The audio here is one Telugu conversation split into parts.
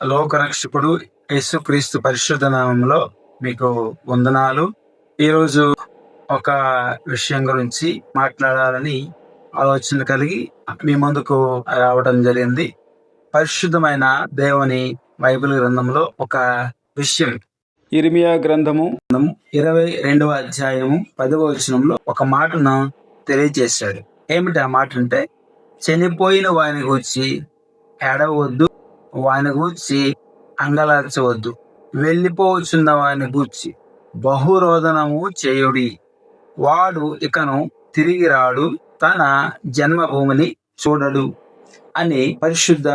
లోకరక్షకుడు యేసుక్రీస్తు పరిశుద్ధ నామంలో మీకు వందనాలు. ఈరోజు ఒక విషయం గురించి మాట్లాడాలని ఆలోచన కలిగి మీ ముందుకు రావడం జరిగింది. పరిశుద్ధమైన దేవుని బైబిల్ గ్రంథంలో ఒక విషయం. ఇర్మియా గ్రంథము ఇరవై రెండవ అధ్యాయము పదవ వచనంలో ఒక మాటను తెలియజేశాడు. ఏమిటి ఆ మాట అంటే చనిపోయిన వాని గూర్చి ఏడవద్దు వాని గూర్చి అంగలార్చవద్దు. వెళ్ళిపోవచ్చున్న వాని గూర్చి బహురోదనము చేయుడి. వాడు ఇకను తిరిగి రాడు తన జన్మభూమిని చూడడు అని పరిశుద్ధ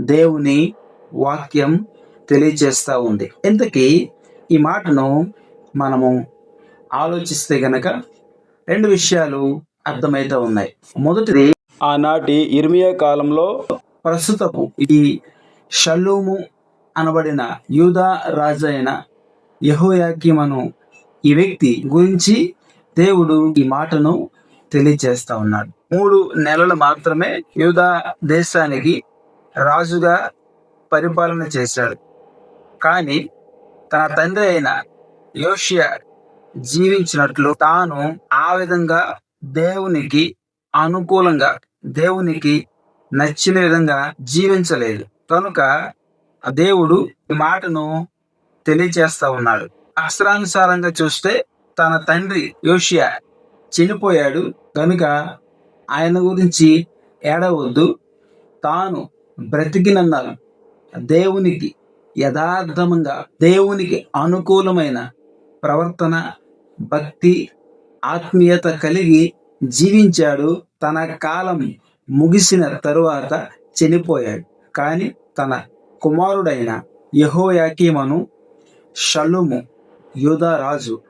దేవుని వాక్యం తెలియజేస్తా ఉంది. ఇంతకీ ఈ మాటను మనము ఆలోచిస్తే గనక రెండు విషయాలు అర్థమైతే ఉన్నాయి. మొదటిది ఆనాటి ఇర్మియా కాలంలో ప్రస్తుతపు ఈ షల్లూము అనబడిన యూదా రాజు అయిన యహోయాకిమను ఈ వ్యక్తి గురించి దేవుడు ఈ మాటను తెలియజేస్తా ఉన్నాడు. మూడు నెలలు మాత్రమే యూదా దేశానికి రాజుగా పరిపాలన చేశాడు. కానీ తన తండ్రి అయిన యోషియా జీవించినట్లు తాను ఆ విధంగా దేవునికి అనుకూలంగా దేవునికి నచ్చిన విధంగా జీవించలేదు. కనుక ఆ దేవుడు ఈ మాటను తెలియచేస్తా ఉన్నాడు. అస్త్రానుసారంగా చూస్తే తన తండ్రి యోషియా చనిపోయాడు. కనుక ఆయన గురించి ఏడవద్దు. తాను బ్రతికినన్న దేవునికి యథార్థంగా దేవునికి అనుకూలమైన ప్రవర్తన భక్తి ఆత్మీయత కలిగి జీవించాడు. తన కాలం ముగిసిన తరువాత చనిపోయాడు. కానీ తన కుమారుడైన యహోయాకీమను షలుము యూదారాజు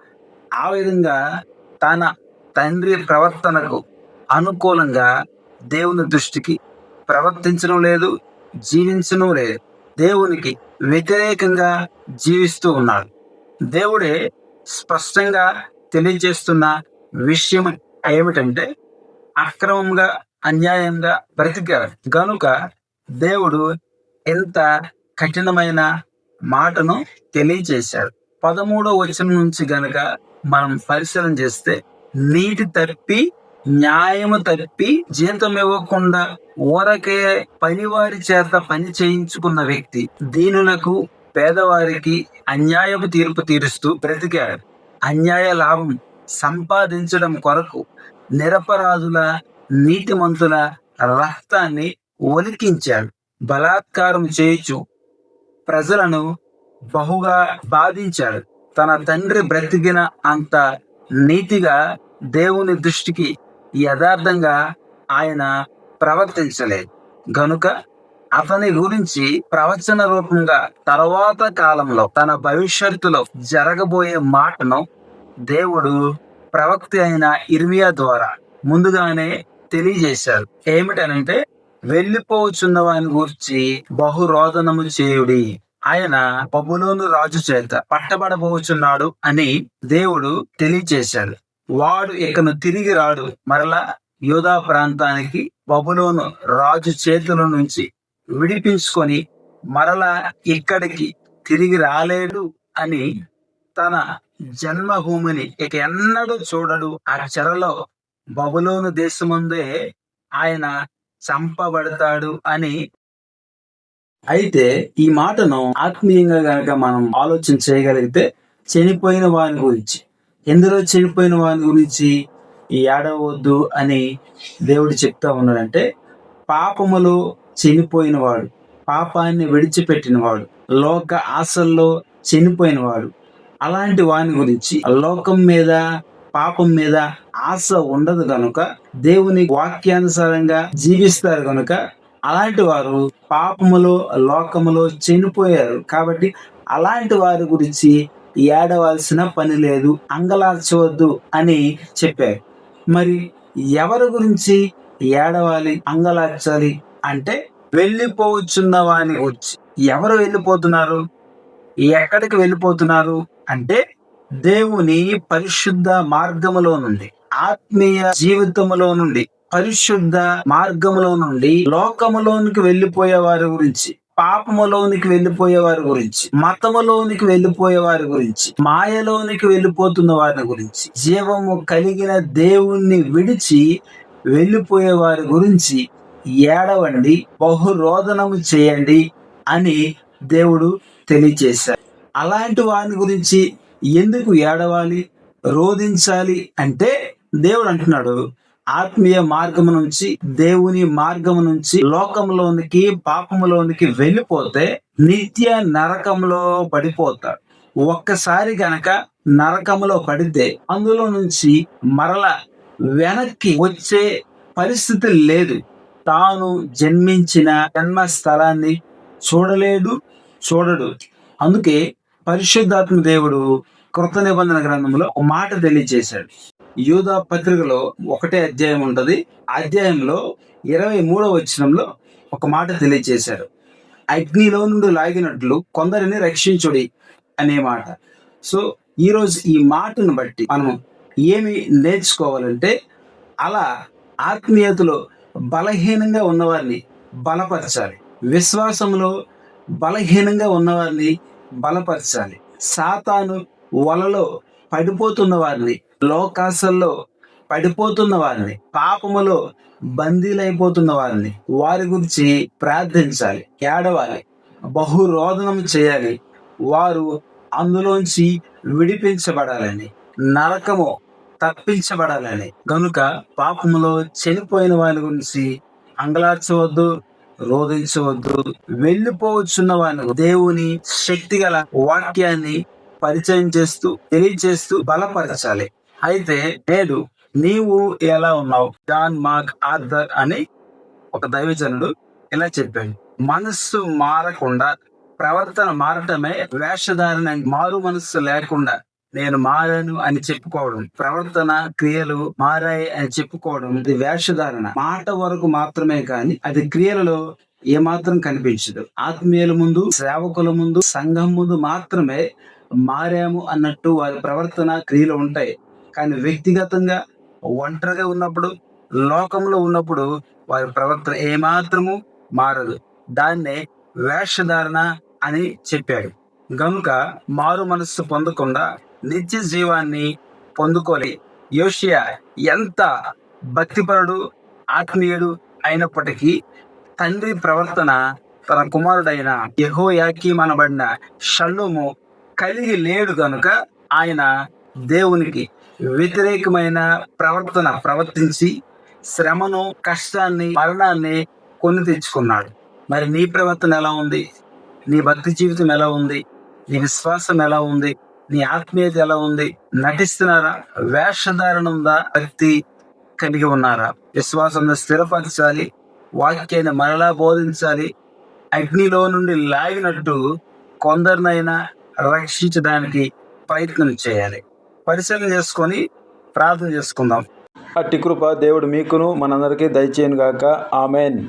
ఆ విధంగా తన తండ్రి ప్రవర్తనకు అనుకూలంగా దేవుని దృష్టికి ప్రవర్తించడం లేదు జీవించడం లేదు. దేవునికి వ్యతిరేకంగా జీవిస్తూ ఉన్నాడు. దేవుడే స్పష్టంగా తెలియజేస్తున్న విషయం ఏమిటంటే అక్రమంగా అన్యాయంగా బ్రతికారు గనుక దేవుడు ఎంత కఠినమైన మాటను తెలియచేశాడు పదమూడో వచనం నుంచి గనక మనం పరిశీలన చేస్తే నీటి తప్పి న్యాయము తప్పి జీతం ఇవ్వకుండా ఊరకే పనివారి చేత పని చేయించుకున్న వ్యక్తి దీనులకు పేదవారికి అన్యాయపు తీర్పు తీరుస్తూ బ్రతికాడు. అన్యాయ లాభం సంపాదించడం కొరకు నిరపరాధుల నీతిమంతుల రక్తాన్ని ఒలికించాడు. బలాత్కారం చేయొచ్చు ప్రజలను బహుగా బాధించాడు. తన తండ్రి బ్రతికిన అంత నీతిగా దేవుని దృష్టికి యథార్థంగా ఆయన ప్రవర్తించలేదు. గనుక అతని గురించి ప్రవచన రూపంగా తర్వాత కాలంలో తన భవిష్యత్తులో జరగబోయే మాటను దేవుడు ప్రవక్త అయిన ఇర్మియా ద్వారా ముందుగానే తెలియజేశారు. ఏమిటనంటే వెళ్ళిపోవచ్చున్న వాని గురించి చేయుడి. ఆయన బబులోను రాజు చేత పట్టబడబోచున్నాడు అని దేవుడు తెలియజేశాడు వాడు ఇకను తిరిగి రాడు. మరలా యోధా ప్రాంతానికి బబులోను రాజు చేతుల నుంచి విడిపించుకొని మరలా ఇక్కడికి తిరిగి రాలేడు అని తన జన్మభూమిని ఇక ఎన్నడూ చూడడు. ఆ చెరలో బబులోను దేశముందే ఆయన చంపబడతాడు అని. అయితే ఈ మాటను ఆత్మీయంగా గనక మనం ఆలోచన చేయగలిగితే చనిపోయిన వాని గురించి. ఎందులో చనిపోయిన వాని గురించి ఈ ఏడవద్దు అని దేవుడు చెప్తా ఉన్నాడంటే పాపములో చనిపోయిన వాడు పాపాన్ని విడిచిపెట్టిన వాడు లోక ఆశల్లో చనిపోయిన వాడు అలాంటి వాని గురించి లోకం మీద పాపం మీద ఆశ ఉండదు కనుక దేవుని వాక్యానుసారంగా జీవిస్తారు కనుక అలాంటి వారు పాపములో లోకములో చనిపోయారు. కాబట్టి అలాంటి వారి గురించి ఏడవలసిన పని లేదు అంగలార్చవద్దు అని చెప్పారు. మరి ఎవరి గురించి ఏడవాలి అంగలార్చాలి అంటే వెళ్ళిపోవచ్చున్న వాని వచ్చి ఎవరు వెళ్ళిపోతున్నారు? ఎక్కడికి వెళ్ళిపోతున్నారు? అంటే దేవుని పరిశుద్ధ మార్గములో నుండి ఆత్మీయ జీవితములో నుండి పరిశుద్ధ మార్గములో నుండి లోకములోనికి వెళ్ళిపోయే వారి గురించి పాపములోనికి వెళ్ళిపోయే వారి గురించి మతములోనికి వెళ్ళిపోయే వారి గురించి మాయలోనికి వెళ్ళిపోతున్న వారి గురించి జీవము కలిగిన దేవుణ్ణి విడిచి వెళ్ళిపోయే వారి గురించి ఏడవండి బహురోదనము చేయండి అని దేవుడు తెలియచేశారు అలాంటి వారిని గురించి ఎందుకు ఏడవాలి? రోధించాలి అంటే దేవుడు అంటున్నాడు ఆత్మీయ మార్గము నుంచి దేవుని మార్గము నుంచి లోకంలోనికి పాపములోనికి వెళ్ళిపోతే నిత్య నరకంలో పడిపోతాడు. ఒక్కసారి గనక నరకంలో పడితే అందులో నుంచి మరల వెనక్కి వచ్చే పరిస్థితి లేదు. తాను జన్మించిన జన్మ స్థలాన్ని చూడలేడు చూడడు. అందుకే పరిశుద్ధాత్మ దేవుడు కృత నిబంధన గ్రంథంలో ఒక మాట తెలియజేశాడు. యూదా పత్రికలో ఒకటే అధ్యాయం ఉంటుంది. అధ్యాయంలో ఇరవై మూడవ వచనంలో ఒక మాట తెలియజేశాడు. అగ్నిలో నుండి లాగినట్లు కొందరిని రక్షించుడి అనే మాట. సో ఈరోజు ఈ మాటను బట్టి మనం ఏమి నేర్చుకోవాలంటే అలా ఆత్మీయతలో బలహీనంగా ఉన్నవారిని బలపరచాలి. విశ్వాసంలో బలహీనంగా ఉన్నవారిని బలపరచాలి. సాతాను వలలో పడిపోతున్న వారిని లోకాసల్లో పడిపోతున్న వారిని పాపములో బందీలైపోతున్న వారిని వారి గురించి ప్రార్థించాలి ఏడవాలి బహురోదనం చేయాలి వారు అందులోంచి విడిపించబడాలని నరకము తప్పించబడాలని. గనుక పాపములో చనిపోయిన వారి గురించి అంగలార్చవద్దు రోధించవద్దు. వెళ్ళిపోవచ్చున్న వారిని దేవుని శక్తి గల వాక్యాన్ని పరిచయం చేస్తూ తెలియజేస్తూ బలపరచాలి. అయితే నేడు నీవు ఎలా ఉన్నావు? జాన్ మార్క్ ఆర్థర్ అని ఒక దైవజనుడు ఇలా చెప్పాడు. మనస్సు మారకుండా ప్రవర్తన మారటమే వేషధారణ మారు మనస్సు లేకుండా నేను మారాను అని చెప్పుకోవడం. ప్రవర్తన క్రియలు మారాయి అని చెప్పుకోవడం ఇది వేషధారణ. మాట వరకు మాత్రమే కాని అది క్రియలలో ఏమాత్రం కనిపించదు. ఆత్మీయుల ముందు సేవకుల ముందు సంఘం ముందు మాత్రమే మారాము అన్నట్టు వారి ప్రవర్తన క్రియలు ఉంటాయి. కానీ వ్యక్తిగతంగా ఒంటరిగా ఉన్నప్పుడు లోకంలో ఉన్నప్పుడు వారి ప్రవర్తన ఏమాత్రము మారదు. దాన్నే వేషధారణ అని చెప్పాడు గనుక మారు మనస్సు పొందకుండా నిత్య జీవాన్ని పొందుకోలే యోషియా ఎంత భక్తిపరుడు ఆత్మీయుడు అయినప్పటికీ తండ్రి ప్రవర్తన తన కుమారుడైన యహోయాకీమనబడిన అనబడిన షల్లుము కలిగి లేడు కనుక ఆయన దేవునికి వ్యతిరేకమైన ప్రవర్తన ప్రవర్తించి శ్రమను కష్టాన్ని మరణాన్ని కొని తెచ్చుకున్నాడు. మరి నీ ప్రవర్తన ఎలా ఉంది? నీ భక్తి జీవితం ఎలా ఉంది? నీ విశ్వాసం ఎలా ఉంది? నీ ఆత్మీయత ఎలా ఉంది. నటిస్తున్నారా? వేషధారణ ఉందా భక్తి కలిగి ఉన్నారా? విశ్వాసంలో స్థిరపరచాలి. వాక్యాన్ని మరలా బోధించాలి. అగ్నిలో నుండి లాగినట్టు కొందరినైనా రక్షించడానికి ప్రయత్నం చేయాలి. పరిశీలన చేసుకొని ప్రార్థన చేసుకుందాం. అట్టి కృప దేవుడు మీకును మనందరికీ దయచేయను గాక ఆమెన్.